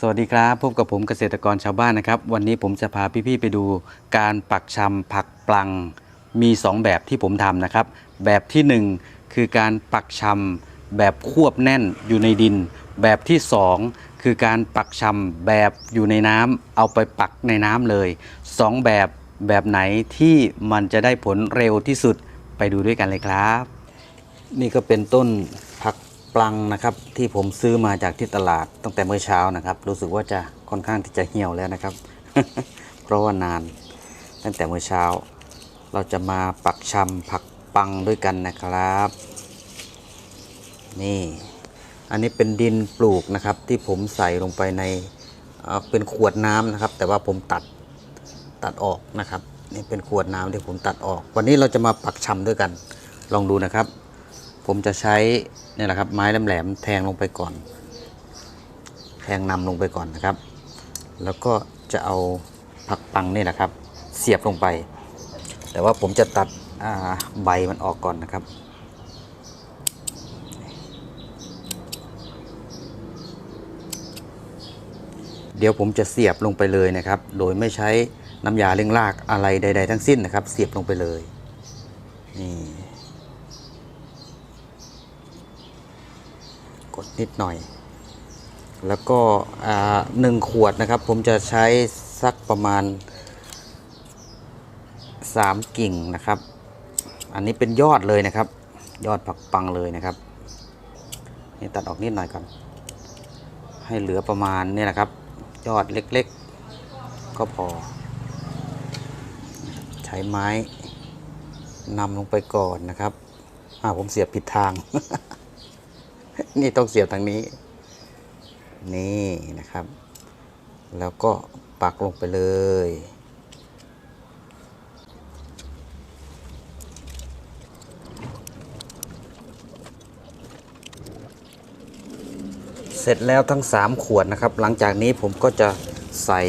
สวัสดีครับพบกับผมเกษตรกรชาวบ้านนะครับ วันนี้ผมจะพาพี่ๆไปดูการปักชำผักปลังมี 2 แบบที่ผมทำนะครับ แบบทีหนึ่1 คือการปักชำแบบควบแน่นอยู่ในดิน แบบที่ 2 คือการปักชำแบบอยู่ในน้ำเอาไปปักในน้ำเลย 2 แบบแบบไหนที่มันจะได้ผลเร็วที่สุดไปดูด้วยกันเลยครับ นี่ก็เป็นต้น ลังนะครับที่ผมซื้อมาจากที่ตลาดตั้งแต่เมื่อเช้านะครับ รู้สึกว่าจะค่อนข้างที่จะเหี่ยวแล้วนะครับ เพราะว่านานตั้งแต่เมื่อเช้า เราจะมาปักชำผักปังด้วยกันนะครับ นี่อันนี้เป็นดินปลูกนะครับ ที่ผมใส่ลงไปในเเป็นขวดน้ำนะครับ แต่ว่าผมตัดตัดออกนะครับ นี่เป็นขวดน้ำที่ผมตัดออก วันนี้เราจะมาปักชำด้วยกัน ลองดูนะครับ ผมจะใช้เนี่ยแหละครับไม้แหลมๆแทงลงไปก่อน แทงนำลงไปก่อนนะครับ แล้วก็จะเอาผักปังนี่แหละครับ เสียบลงไป แต่ว่าผมจะตัดใบมันออกก่อนนะครับเดี๋ยวผมจะเสียบลงไปเลยนะครับ โดยไม่ใช้น้ำยาเร่งรากอะไรใด ๆ ทั้งสิ้นนะครับ เสียบลงไปเลย นี่ กดนิดหน่อย แล้วก็หนึ่งขวดนะครับ ผมจะใช้สักประมาณ 3 กิ่งนะครับ อันนี้เป็นยอดเลยนะครับ ยอดผักปังเลยนะครับนี่ตัดออกนิดหน่อยก่อนให้เหลือประมาณนี่แหละครับ ยอดเล็กๆ ก็พอ ใช้ไม้นำลงไปก่อนนะครับอ่าผมเสียบผิดทาง นี่ต้องเสียบทางนี้ นี่นะครับ แล้วก็ปักลงไปเลย เสร็จแล้วทั้ง 3 ขวดนะครับ หลังจากนี้ผมก็จะใส่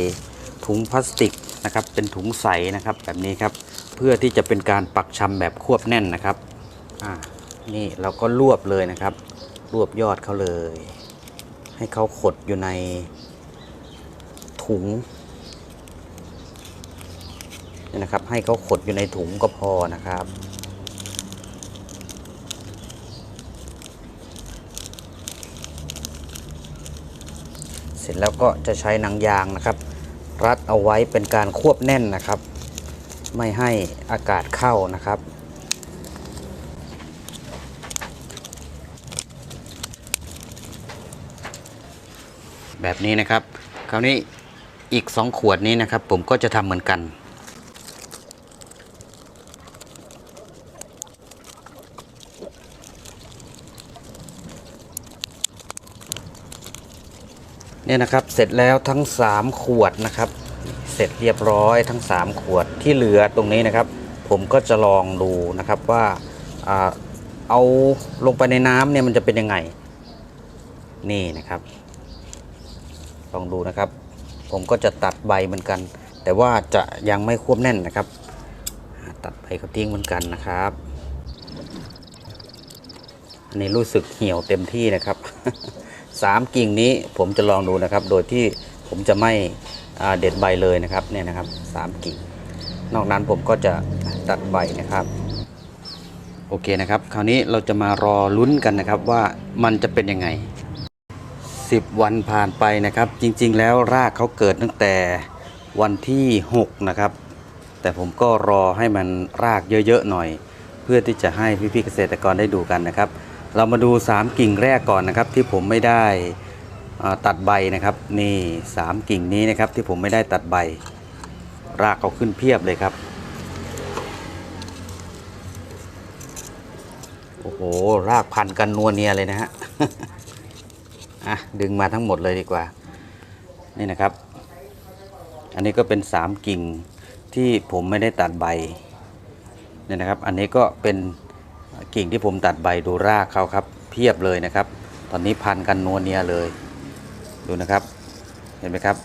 ถุงพลาสติกนะครับ เป็นถุงใสนะครับแบบนี้ครับ เพื่อที่จะเป็นการปักชำแบบควบแน่นนะครับ อ่า นี่เราก็รวบเลยนะครับ รวบยอดเขาเลย ให้เขาขดอยู่ในถุงนี่นะครับ ให้เขาขดอยู่ในถุงก็พอนะครับ เสร็จแล้วก็จะใช้หนังยางนะครับ รัดเอาไว้เป็นการควบแน่นนะครับ ไม่ให้อากาศเข้านะครับ แบบนี้นะครับ คราวนี้อีก 2 ขวดนี้นะครับ ผมก็จะทำเหมือนกัน เนี่ยนะครับเสร็จแล้วทั้ง 3 ขวดนะครับ เสร็จเรียบร้อยทั้ง 3 ขวดที่เหลือตรงนี้นะครับ ผมก็จะลองดูนะครับว่าอ่าเอาลงไปในน้ำเนี่ยมันจะเป็นยังไง นี่นะครับ ลองดูนะครับ ผมก็จะตัดใบเหมือนกัน แต่ว่าจะยังไม่ควบแน่นนะครับ ตัดใบเขาทิ้งเหมือนกันนะครับอันนี้รู้สึกเหี่ยวเต็มที่นะครับสามกิ่งนี้ผมจะลองดูนะครับ โดยที่ผมจะไม่เด็ดใบเลยนะครับเนี่ยนะครับสามกิ่ง นอกนั้นผมก็จะตัดใบนะครับ โอเคนะครับ คราวนี้เราจะมารอลุ้นกันนะครับว่ามันจะเป็นยังไง 10 วันผ่านไปนะครับ จริง ๆ แล้วรากเขาเกิดตั้งแต่วันที่ 6 นะครับ แต่ผมก็รอให้มันรากเยอะๆหน่อย เพื่อที่จะให้พี่ๆเกษตรกรได้ดูกันนะครับ เรามาดู 3 กิ่งแรกก่อนนะครับ ที่ผมไม่ได้ตัดใบนะครับ นี่ 3 กิ่งนี้นะครับ ที่ผมไม่ได้ตัดใบ รากเขาขึ้นเพียบเลยครับโอ้โห รากพันกันนัวเนียเลยนะฮะ อะดึงมาทั้งหมดเลยดีกว่า นี่นะครับ อันนี้ก็เป็นสามกิ่งที่ผมไม่ได้ตัดใบเนี่ยนะครับ อันนี้ก็เป็นกิ่งที่ผมตัดใบดูรากเขาครับ เพียบเลยนะครับ ตอนนี้พันกันนัวเนียเลย ดูนะครับ เห็นไหมครับ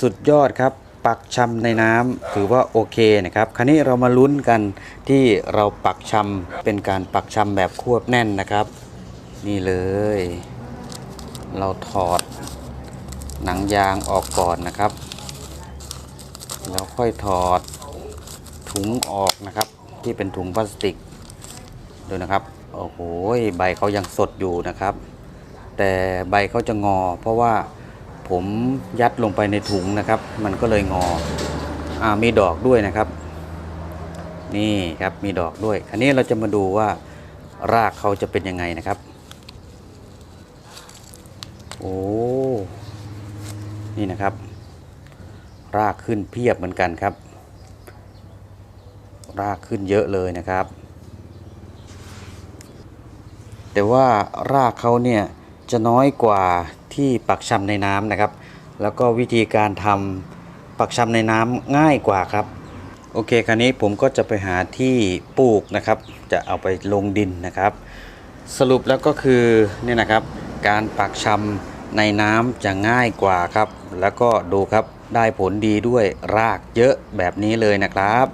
สุดยอดครับปักชำในน้ำถือว่าโอเคนะครับ คราวนี้เรามาลุ้นกันที่เราปักชำเป็นการปักชำแบบควบแน่นนะครับ นี่เลย เราถอดหนังยางออกก่อนนะครับ แล้วค่อยถอดถุงออกนะครับ ที่เป็นถุงพลาสติกดูนะครับโอ้โหใบเขายังสดอยู่นะครับ แต่ใบเขาจะงอ เพราะว่าผมยัดลงไปในถุงนะครับ มันก็เลยงออ่ามีดอกด้วยนะครับ นี่ครับมีดอกด้วย อันนี้เราจะมาดูว่ารากเขาจะเป็นยังไงนะครับ โอ้นี่นะครับ รากขึ้นเพียบเหมือนกันครับ รากขึ้นเยอะเลยนะครับ แต่ว่ารากเขาเนี่ยจะน้อยกว่าที่ปักชำในน้ำนะครับ แล้วก็วิธีการทำปักชำในน้ำง่ายกว่าครับ โอเคคราวนี้ผมก็จะไปหาที่ปลูกนะครับ จะเอาไปลงดินนะครับ สรุปแล้วก็คือเนี่ยนะครับ การปักชำในน้ำจะง่ายกว่าครับ แล้วก็ดูครับได้ผลดีด้วยรากเยอะแบบนี้เลยนะครับ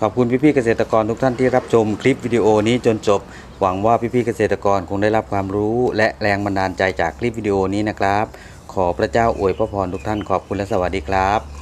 ขอบคุณพี่ๆเกษตรกรทุกท่านที่รับชมคลิปวิดีโอนี้จนจบ หวังว่าพี่ๆเกษตรกรคงได้รับความรู้ และแรงบันดาลใจจากคลิปวิดีโอนี้นะครับ ขอพระเจ้าอวยพระพรทุกท่านขอบคุณและสวัสดีครับ